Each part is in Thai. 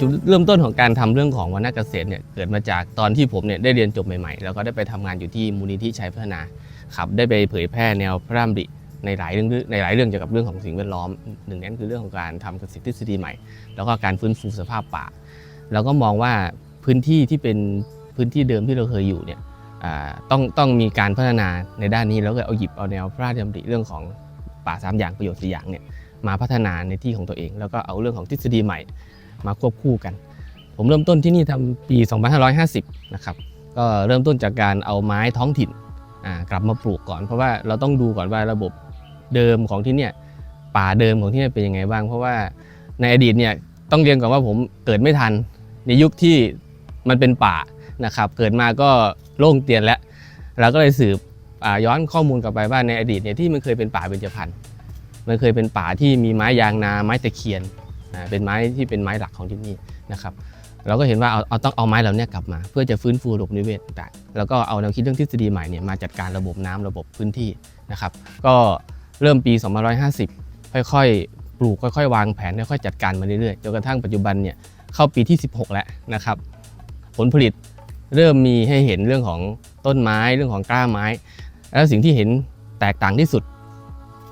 จุดเริ่มต้นของการทำเรื่องของวรรณเกษตรเนี่ยเกิดมาจากตอนที่ผมเนี่ยได้เรียนจบใหม่ๆ แล้วก็ได้ไปทำงานอยู่ที่มูลนิธิชัยพัฒนาครับได้ไปเผยแพร่แนวพระรามริในหลายเรื่องในหลายเรื่องเกี่ยวกับเรื่องของสิ่งแวดล้อมหนึ่งนั้นคือเรื่องของการทำเกษตรทฤษฎีใหม่ แล้วก็การฟื้นฟูสภาพป่า แล้วก็มองว่าพื้นที่ที่เป็นพื้นที่เดิมที่เราเคยอยู่เนี่ยต้องต้องมีการพัฒนาในด้านนี้แล้วก็เอาหยิบเอาแนวพระราชดำริเรื่องของป่าสามอย่างประโยชน์สี่อย่างเนี่ยมาพัฒนาในที่ของตัวเอง แล้วก็เอาเรื่องของทฤษฎีใหม่ มาควบคู่กัน ผมเริ่มต้นที่นี่ทำปี 2550 นะครับ ก็เริ่มต้นจากการเอาไม้ท้องถิ่นกลับมาปลูกก่อน เพราะว่าเราต้องดูก่อนว่าระบบเดิมของที่เนี่ยป่าเดิมของที่นี่เป็นยังไงบ้าง เพราะว่าในอดีตเนี่ยต้องเรียนก่อนว่าผมเกิดไม่ทัน ในยุคที่มันเป็นป่านะครับ เกิดมาก็โล่งเตียนแล้วเราก็เลยสืบย้อนข้อมูลกลับไปว่าในอดีตเนี่ยที่มันเคยเป็นป่าเบญจพรรณมันเคยเป็นป่าที่มีไม้ยางนาไม้ตะเคียน อ่าเป็นไม้ที่เป็นไม้หลักของที่นี่นะครับเราก็เห็นว่าเอาเอาต้องเอาไม้เหล่านี้กลับมา เพื่อจะฟื้นฟูระบบนิเวศต่างๆแล้วก็เอาแนวคิดเรื่องทฤษฎีใหม่เนี่ยมาจัดการระบบน้ำระบบพื้นที่นะครับก็เริ่มปี 2550 ค่อยๆ ปลูกค่อยๆ วางแผนค่อยๆจัดการมาเรื่อยๆจนกระทั่งปัจจุบันเนี่ยเข้าปีที่ 16 แล้วนะครับ ผลผลิตเริ่มมีให้เห็นเรื่องของต้นไม้เรื่องของกล้าไม้ แล้วสิ่งที่เห็นแตกต่างที่สุด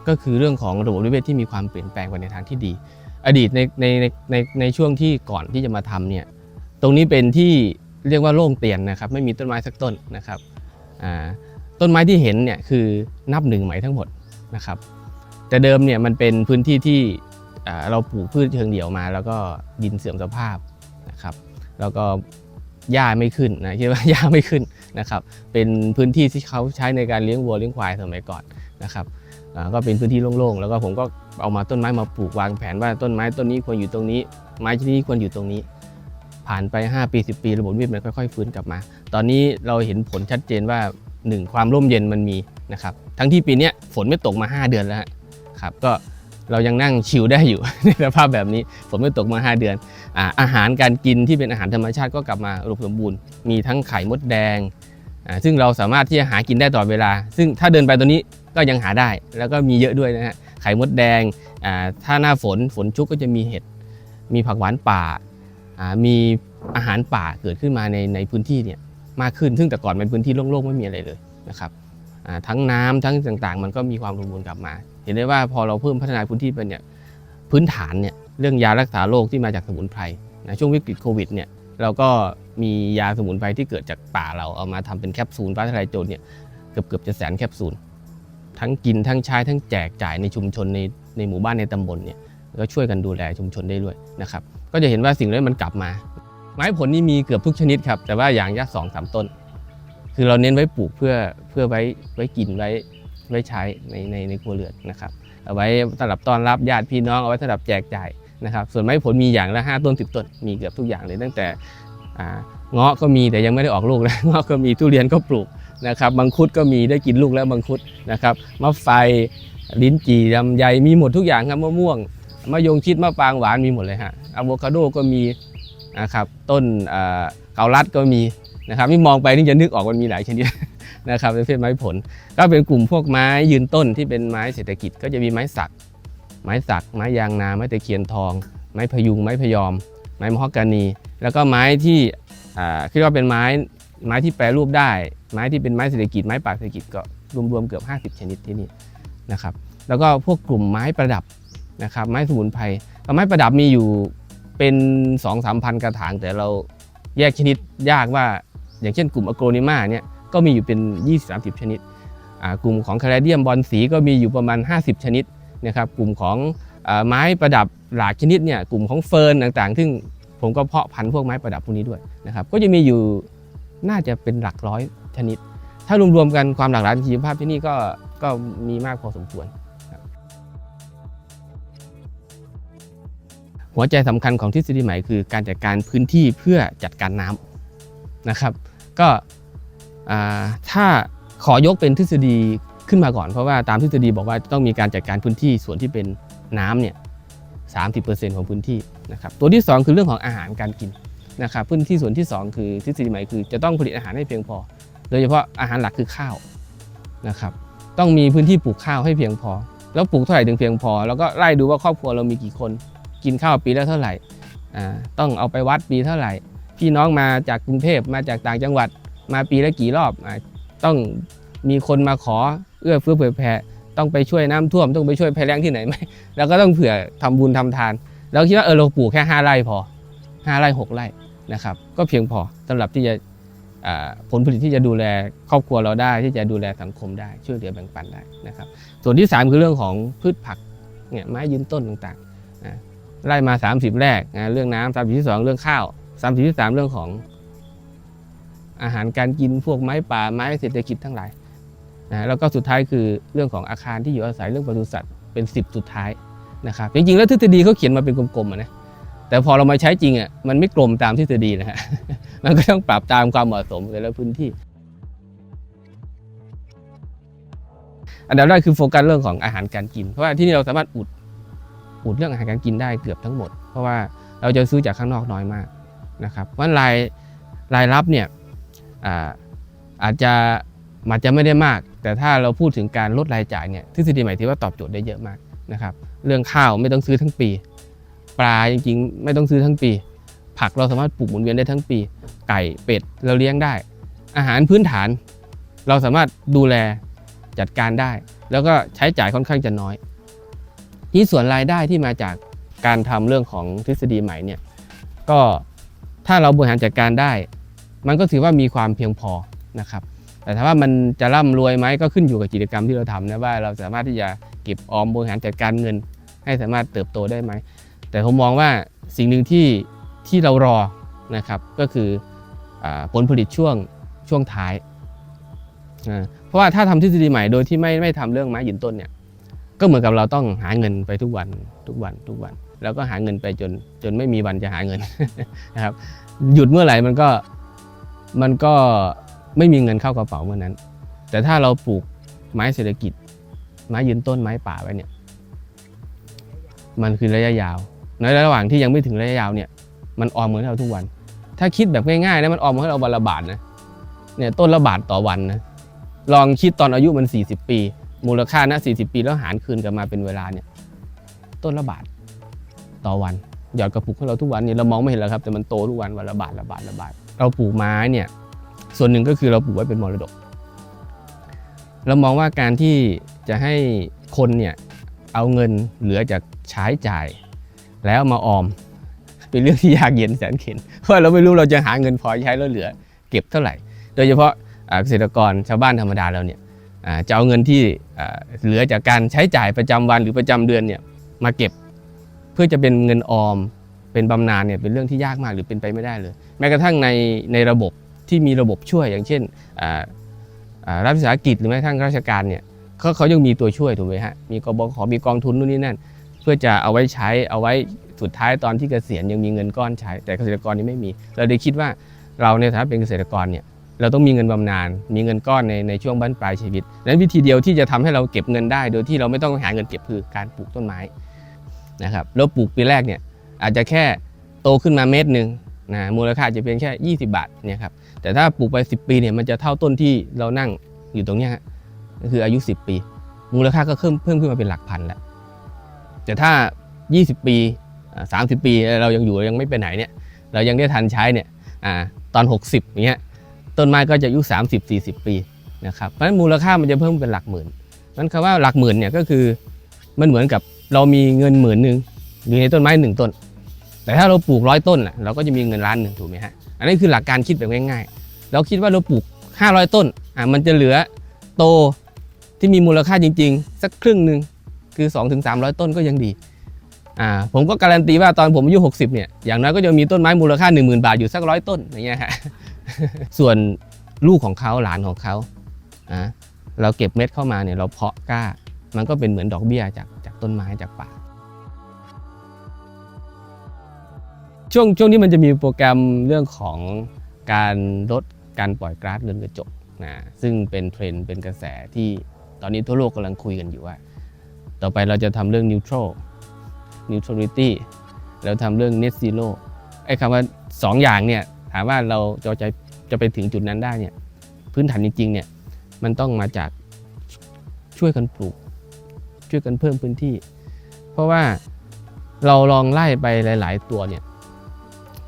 ก็คือเรื่องของระบบนิเวศที่มีความเปลี่ยนแปลงไปในทางที่ดี อดีตในในในในช่วงที่ก่อนที่จะมาทำเนี่ยตรงนี้เป็นที่เรียกว่าโล่งเตียนนะครับ ไม่มีต้นไม้สักต้นนะครับต้นไม้ที่เห็นเนี่ยคือนับหนึ่งไหมทั้งหมดนะครับ แต่เดิมเนี่ยมันเป็นพื้นที่ที่เราปลูกพืชเชิงเดี่ยวมา แล้วก็ดินเสื่อมสภาพนะครับ แล้วก็หญ้าไม่ขึ้นนะคิดว่าหญ้าไม่ขึ้นนะครับ เป็นพื้นที่ที่เขาใช้ในการเลี้ยงวัวเลี้ยงควายสมัยก่อนนะครับ ก็เป็นพื้นที่โล่งๆ แล้วก็ผมก็เอามาต้นไม้มาปลูกวางแผนว่าต้นไม้ต้นนี้ควรอยู่ตรงนี้ ไม้ชนิดนี้ควรอยู่ตรงนี้ ผ่านไป 5 ปี 10 ปีระบบนิเวศมันค่อยๆฟื้นกลับมา ตอนนี้เราเห็นผลชัดเจนว่า 1 ความร่มเย็นมันมีนะครับ ทั้งที่ปีนี้ฝนไม่ตกมา 5 เดือนแล้วครับก็เรายังนั่งชิลได้อยู่ ในสภาพแบบนี้ฝนไม่ตกมา 5 เดือนอาอาหารการกินที่เป็นอาหารธรรมชาติก็กลับมาอุดมสมบูรณ์มีทั้งไข่มดแดงซึ่งเราสามารถที่จะหากินได้ตลอดเวลา ซึ่งถ้าเดินไปตัวนี้ ก็ยังหาได้แล้วก็มีเยอะด้วยนะฮะไข่มดแดงถ้าหน้าฝนฝนชุกก็จะมีเห็ดมีผักหวานป่ามีอาหารป่าเกิดขึ้นมาในในพื้นที่เนี่ยมากขึ้นซึ่งแต่ก่อนเป็นพื้นที่โล่งๆไม่มีอะไรเลยนะครับทั้งน้ำทั้งต่างๆ มันก็มีความสมบูรณ์กลับมา เห็นได้ว่าพอเราเพิ่มพัฒนาพื้นที่ไปเนี่ยพื้นฐานเนี่ยเรื่องยารักษาโรคที่มาจากสมุนไพรนะช่วงวิกฤตโควิดเนี่ยเราก็มียาสมุนไพรที่เกิดจากป่าเราเอามาทำเป็นแคปซูลฟ้าทลายโจรเนี่ยเกือบเกือบจะแสนแคปซูล ทั้งกินทั้งใช้ทั้งแจกจ่ายในชุมชนในในหมู่บ้านในตำบลเนี่ยก็ช่วยกันดูแลชุมชนได้ด้วยนะครับก็จะเห็นว่าสิ่งเหล่านี้มันกลับมา ไม้ผลนี่มีเกือบทุกชนิดครับ แต่ว่าอย่างยะสองสามต้น คือเราเน้นไว้ปลูกเพื่อเพื่อไว้ไว้กินไว้ไว้ใช้ในในในครัวเรือนนะครับเอาไว้สำหรับต้อนรับญาติพี่น้องเอาไว้สำหรับแจกจ่ายนะครับ ส่วนไม้ผลมีอย่างละ 5 ต้น 10 ต้น มีเกือบทุกอย่างเลยตั้งแต่เงาะก็มีแต่ยังไม่ได้ออกลูกนะเงาะก็มีทุเรียนก็ปลูก นะครับมังคุดก็มีได้กินลูกแล้วมังคุดนะครับมะไฟลิ้นจี่ลำไยมีหมดทุกอย่างครับมะม่วงมะยงชิดมะปรางหวานมีหมดเลยฮะอะโวคาโดก็มีนะครับต้นเกาลัดก็มีนะครับนี่มองไปนี่จะนึกออกมันมีหลายชนิดนะครับเป็นประเภทไม้ผล ก็เป็นกลุ่มพวกไม้ยืนต้นที่เป็นไม้เศรษฐกิจก็จะมีไม้สัก ไม้สัก ไม้ยางนาไม้ตะเคียนทอง ไม้พยุงไม้พยอม ไม้มะฮอกกานี แล้วก็ไม้ที่คิดว่าเป็นไม้ ไม้ที่แปรรูปได้ ไม้ที่เป็นไม้เศรษฐกิจไม้ป่าเศรษฐกิจก็รวมๆเกือบ 50 ชนิดที่นี่นะครับ แล้วก็พวกกลุ่มไม้ประดับนะครับ ไม้สมุนไพรไม้ประดับมีอยู่เป็น2 3 0 0 0กระถาง แต่เราแยกชนิดยากว่าอย่างเช่นกลุ่มอะโกรนิมาเนี่ยก็มีอยู่เป็น 20-30 ชนิดอ่ากลุ่มของคาราเดียมบอลสีก็มีอยู่ประมาณ 50 ชนิดนะครับกลุ่มของอไม้ประดับหลากชนิดเนี่ยกลุ่มของเฟิร์นต่างๆ ซึ่งผมก็เพาะพันธุ์พวกไม้ประดับพวกนี้ด้วยนะครับก็จะมีอยู่ น่าจะเป็นหลักร้อยชนิด ถ้ารวมๆกันความหลากหลายทางชีวภาพที่นี่ก็ก็มีมากพอสมควร หัวใจสำคัญของทฤษฎีใหม่คือการจัดการพื้นที่เพื่อจัดการน้ำนะครับ ก็ถ้าขอยกเป็นทฤษฎีขึ้นมาก่อนเพราะว่าตามทฤษฎีบอกว่าต้องมีการจัดการพื้นที่ส่วนที่เป็นน้ำเนี่ย30%ของพื้นที่นะครับตัวที่ 2 คือเรื่องของอาหารการกิน นะครับพื้นที่ส่วนที่ 2 คือทฤษฎีใหม่คือจะต้องผลิตอาหารให้เพียงพอ โดยเฉพาะอาหารหลักคือข้าวนะครับต้องมีพื้นที่ปลูกข้าวให้เพียงพอ แล้วปลูกเท่าไหร่ถึงเพียงพอ แล้วก็ไล่ดูว่าครอบครัวเรามีกี่คน กินข้าวปีละเท่าไหร่ต้องเอาไปวัดปีเท่าไหร่ พี่น้องมาจากกรุงเทพมาจากต่างจังหวัด มาปีละกี่รอบอต้องมีคนมาขอเอื้อเฟื้อเผื่อแผ่ต้องไปช่วยน้ำท่วมต้องไปช่วยภัยแล้งที่ไหนไหมเราก็ต้องเผื่อทำบุญทำทาน เราคิดว่าเออเราปลูกแค่5ไร่พอ 5ไร่6ไร่นะครับ ก็เพียงพอสำหรับที่จะผลผลิตที่จะดูแลครอบครัวเราได้ ที่จะดูแลสังคมได้ช่วยเหลือแบ่งปันได้นะครับ ส่วนที่ 3 คือเรื่องของพืชผักเนี่ยไม้ยืนต้นต่างๆไล่มา 30 แรกนะเรื่องน้ำสามสิบที่สองเรื่องข้าวสามสิบที่สามเรื่องของอาหารการกินพวกไม้ป่าไม้เศรษฐกิจทั้งหลายนะแล้วก็สุดท้ายคือเรื่องของอาคารที่อยู่อาศัยเรื่องปศุสัตว์เป็น 10 สุดท้ายนะครับจริงๆแล้วทฤษฎีเขาเขียนมาเป็นกลมๆนะ แต่พอเรามาใช้จริงอะมันไม่กลมตามทฤษฎีนะฮะมันก็ต้องปรับตามความเหมาะสมแต่ละพื้นที่ อันดับแรกคือโฟกัสเรื่องของอาหารการกิน เพราะว่าที่นี่เราสามารถอุดอุดเรื่องอาหารการกินได้เกือบทั้งหมด เพราะว่าเราจะซื้อจากข้างนอกน้อยมากนะครับเพราะฉะนั้นรายรายรับเนี่ยอาอาจจะอาจจะไม่ได้มาก แต่ถ้าเราพูดถึงการลดรายจ่ายเนี่ยทฤษฎีใหม่ที่ว่าตอบโจทย์ได้เยอะมากนะครับเรื่องข้าวไม่ต้องซื้อทั้งปี ปลาจริงๆ ไม่ต้องซื้อทั้งปี ผักเราสามารถปลูกหมุนเวียนได้ทั้งปี ไก่เป็ดเราเลี้ยงได้ อาหารพื้นฐาน เราสามารถดูแลจัดการได้ แล้วก็ใช้จ่ายค่อนข้างจะน้อย ที่ส่วนรายได้ที่มาจากการทำเรื่องของทฤษฎีใหม่เนี่ยก็ถ้าเราบริหารจัดการได้ มันก็ถือว่ามีความเพียงพอนะครับแต่ถ้าว่ามันจะร่ำรวยไหมก็ขึ้นอยู่กับกิจกรรมที่เราทำนะว่าเราสามารถที่จะเก็บออมบริหารจัดการเงิน ให้สามารถเติบโตได้ไหม แต่ผมมองว่าสิ่งหนึ่งที่ที่เรารอนะครับก็คืออผลผลิตช่วงช่วงท้าย เพราะว่าถ้าทำทฤษฎีใหม่โดยที่ไม่ไม่ทำเรื่องไม้ยืนต้นเนี่ยก็เหมือนกับเราต้องหาเงินไปทุกวันทุกวันทุกวัน แล้วก็หาเงินไปจนจนไม่มีวันจะหาเงินนะครับหยุดเมื่อไหร่มันก็มันก็ไม่มีเงินเข้ากระเป๋าเมื่อนั้น แต่ถ้าเราปลูกไม้เศรษฐกิจ ไม้ยืนต้นไม้ป่าไว้เนี่ย มันคือระยะยาว ในระหว่างที่ยังไม่ถึงระยะยาวเนี่ยมันออมเงินให้เราทุกวัน ถ้าคิดแบบง่ายๆนะมันออมให้เราวันละบาทนะเนี่ยต้นละบาทต่อวันนะลองคิดตอนอายุมัน 40 ปี มูลค่านะ40 ปีแล้วหารคืนกลับมาเป็นเวลาเนี่ยต้นละบาทต่อวันหยอดกระปุกให้เราทุกวันเนี่ยเรามองไม่เห็นแล้วครับแต่มันโตทุกวันวันละบาทละบาทละบาทเราปลูกไม้เนี่ยส่วนหนึ่งก็คือเราปลูกไว้เป็นมรดก เรามองว่าการที่จะให้คนเนี่ยเอาเงินเหลือจากใช้จ่าย แล้วมาออม เป็นเรื่องที่ยากเย็นแสนเข็ญเพราะเราไม่รู้เราจะหาเงินพอใช้แล้วเหลือ เก็บเท่าไหร่ โดยเฉพาะเกษตรกรชาวบ้านธรรมดาเราเนี่ยจะเอาเงินที่เหลือจากการใช้จ่ายประจำวันหรือประจำเดือนเนี่ยมาเก็บเพื่อจะเป็นเงินออมเป็นบำนาญเนี่ยเป็นเรื่องที่ยากมากหรือเป็นไปไม่ได้เลย แม้กระทั่งในในระบบที่มีระบบช่วยอย่างเช่นรัฐวิสาหกิจหรือแม้กระทั่งราชการเนี่ยเขาเขายังมีตัวช่วยถูกไหมฮะมีกบขมีกองทุนนู่นนี่นั่น เพื่อจะเอาไว้ใช้เอาไว้สุดท้ายตอนที่เกษียณยังมีเงินก้อนใช้ แต่เกษตรกรนี่ไม่มี เราได้คิดว่าเราในฐานะเป็นเกษตรกรเนี่ยเราต้องมีเงินบำนาญมีเงินก้อนในในช่วงบั้นปลายชีวิตนั้นวิธีเดียวที่จะทำให้เราเก็บเงินได้ โดยที่เราไม่ต้องหาเงินเก็บคือการปลูกต้นไม้นะครับแล้วปลูกปีแรกเนี่ยอาจจะแค่โตขึ้นมาเม็ดหนึ่งนะมูลค่าจะเป็นแค่ 20 บาทเนี่ยครับแต่ถ้าปลูกไป 10 ปีเนี่ยมันจะเท่าต้นที่เรานั่งอยู่ตรงนี้ฮะคืออายุ 10 ปี มูลค่าก็เพิ่มเพิ่มขึ้นมาเป็นหลักพันแล้ว แต่ถ้า 20 ปี 30 ปีเรายังอยู่ยังไม่ไปไหนเนี่ยเรายังได้ทันใช้เนี่ยอาตอน 60อย่างเงี้ยต้นไม้ก็จะอายุ 30 40 ปีนะครับเพราะฉะนั้นมูลค่ามันจะเพิ่มเป็นหลักหมื่นนั้นคำว่าหลักหมื่นเนี่ยก็คือมันเหมือนกับเรามีเงินหมื่นหนึ่งอยู่ในต้นไม้หนึ่งต้น แต่ถ้าเราปลูกร้อยต้นน่ะเราก็จะมีเงินล้านหนึ่งถูกไหมฮะอันนี้คือหลักการคิดแบบง่ายๆ เราคิดว่าเราปลูก 500 ต้นอะมันจะเหลือโตที่มีมูลค่าจริง ๆ สักครึ่งหนึ่ง คือ 2-300 ต้นก็ยังดีอ่าผมก็การันตีว่าตอนผมอายุ 60 เนี่ยอย่างน้อยก็จะมีต้นไม้มูลค่า 10,000 บาทอยู่สักร้อยต้นอย่างเงี้ยฮะส่วนลูกของเขาหลานของเขาอ่าเราเก็บเม็ดเข้ามาเนี่ยเราเพาะกล้า มันก็เป็นเหมือนดอกเบี้ยจากจากต้นไม้จากป่าช่วงช่วงนี้มันจะมีโปรแกรมเรื่องของการลดการปล่อยก๊าซเรือนกระจกนะซึ่งเป็นเทรนด์เป็นกระแสที่ตอนนี้ทั่วโลกกำลังคุยกันอยู่ว่า ต่อไปเราจะทำเรื่อง neutral neutrality เราทำเรื่อง net zero ไอ้คำว่า 2 อย่างเนี่ยถามว่าเราจะจะจะไปถึงจุดนั้นได้เนี่ยพื้นฐานจริงๆเนี่ยมันต้องมาจากช่วยกันปลูก ช่วยกันเพิ่มพื้นที่ เพราะว่าเราลองไล่ไปหลาย ๆ ตัวเนี่ย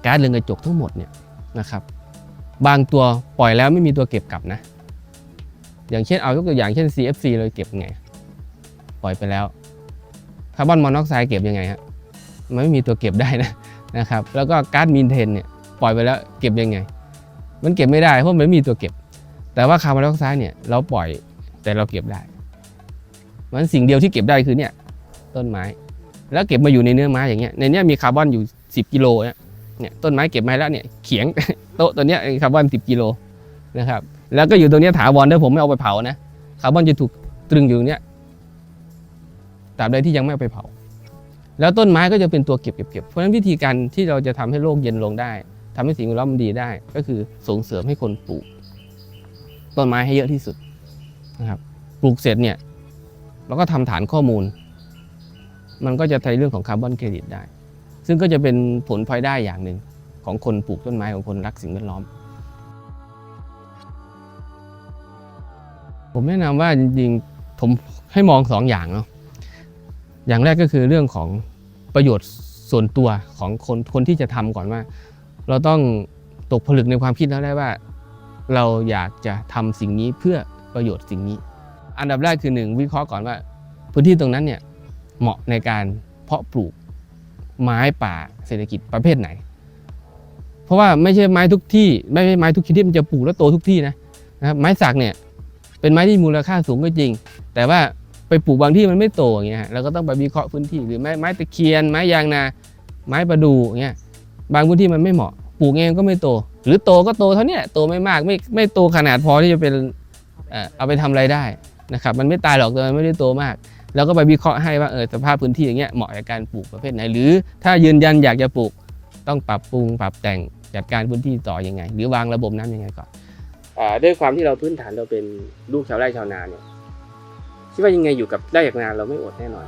ก๊าซเรือนกระจกทั้งหมดเนี่ยนะครับบางตัวปล่อยแล้วไม่มีตัวเก็บกลับนะ อย่างเช่นเอายกตัวอย่างเช่น CFC เลยเก็บไง ปล่อยไปแล้วคาร์บอนมอนอกไซด์เก็บยังไงฮะมันไม่มีตัวเก็บได้นะนะครับแล้วก็ก๊าซมีเทนเนี่ยปล่อยไปแล้วเก็บยังไง มันเก็บไม่ได้เพราะมันไม่มีตัวเก็บ แต่ว่าคาร์บอนไดออกไซด์เนี่ยเราปล่อยแต่เราเก็บได้มันสิ่งเดียวที่เก็บได้คือเนี่ยต้นไม้ แล้วเก็บมาอยู่ในเนื้อไม้อย่างเงี้ยในเนี้ยมีคาร์บอนอยู่ 10 กิโลเนี่ยเนี่ยต้นไม้เก็บมาแล้วเนี่ยเขียงโต๊ะตัวเนี้ยคาร์บอน10กิโลนะครับแล้วก็อยู่ตรงเนี้ยถาวรถ้าผมไม่เอาไปเผานะคาร์บอนจะถูกตรึงอยู่ตรงเนี้ย ตราบใดที่ยังไม่ไปเผา แล้วต้นไม้ก็จะเป็นตัวเก็บเก็บเก็บเพราะฉะนั้นวิธีการที่เราจะทำให้โลกเย็นลงได้ทำให้สิ่งแวดล้อมมันดีได้ ก็คือส่งเสริมให้คนปลูก ต้นไม้ให้เยอะที่สุดนะครับปลูกเสร็จเนี่ยเราก็ทำฐานข้อมูล มันก็จะใช้เรื่องของคาร์บอนเครดิตได้ ซึ่งก็จะเป็นผลพลอยได้อย่างหนึ่งของคนปลูกต้นไม้ของคนรักสิ่งแวดล้อม ผมแนะนำว่าจริงๆผมให้มองสองอย่างเนาะ อย่างแรกก็คือเรื่องของประโยชน์ส่วนตัวของคนคนที่จะทำก่อนว่า เราต้องตกผลึกในความคิดแล้วได้ว่า เราอยากจะทำสิ่งนี้เพื่อประโยชน์สิ่งนี้ อันดับแรกคือหนึ่งวิเคราะห์ก่อนว่า พื้นที่ตรงนั้นเนี่ยเหมาะในการเพาะปลูกไม้ป่าเศรษฐกิจประเภทไหน เพราะว่าไม่ใช่ไม้ทุกที่ ไม่ใช่ไม้ทุกชนิดมันจะปลูกแล้วโตทุกที่นะนะครับไม้สักเนี่ยเป็นไม้ที่มูลค่าสูงก็จริง แต่ว่า ไปปลูกบางที่มันไม่โตอย่างเงี้ยฮะเราก็ต้องไปวิเคราะห์พื้นที่หรือไม้ไม้ตะเคียนไม้ยางนาไม้ประดู่อย่างเงี้ยบางพื้นที่มันไม่เหมาะปลูกเองก็ไม่โต หรือโตก็โตเท่านี้โตไม่มากไม่ไม่โตขนาดพอที่จะเป็นเอ่อเอาไปทำอะไรได้นะครับมันไม่ตายหรอกแต่มันไม่ได้โตมาก แล้วก็ไปวิเคราะห์ให้ว่าเออสภาพพื้นที่อย่างเงี้ยเหมาะกับการปลูกประเภทไหน หรือถ้ายืนยันอยากจะปลูกต้องปรับปรุงปรับแต่งจัดการพื้นที่ต่อยังไง หรือวางระบบน้ำยังไงก่อนอด้วยความที่เราพื้นฐานเราเป็นลูกชาวไร่ชาวนาเนี่ย คิดว่ายังไงอยู่กับไร่จากนาเราไม่อดแน่นอน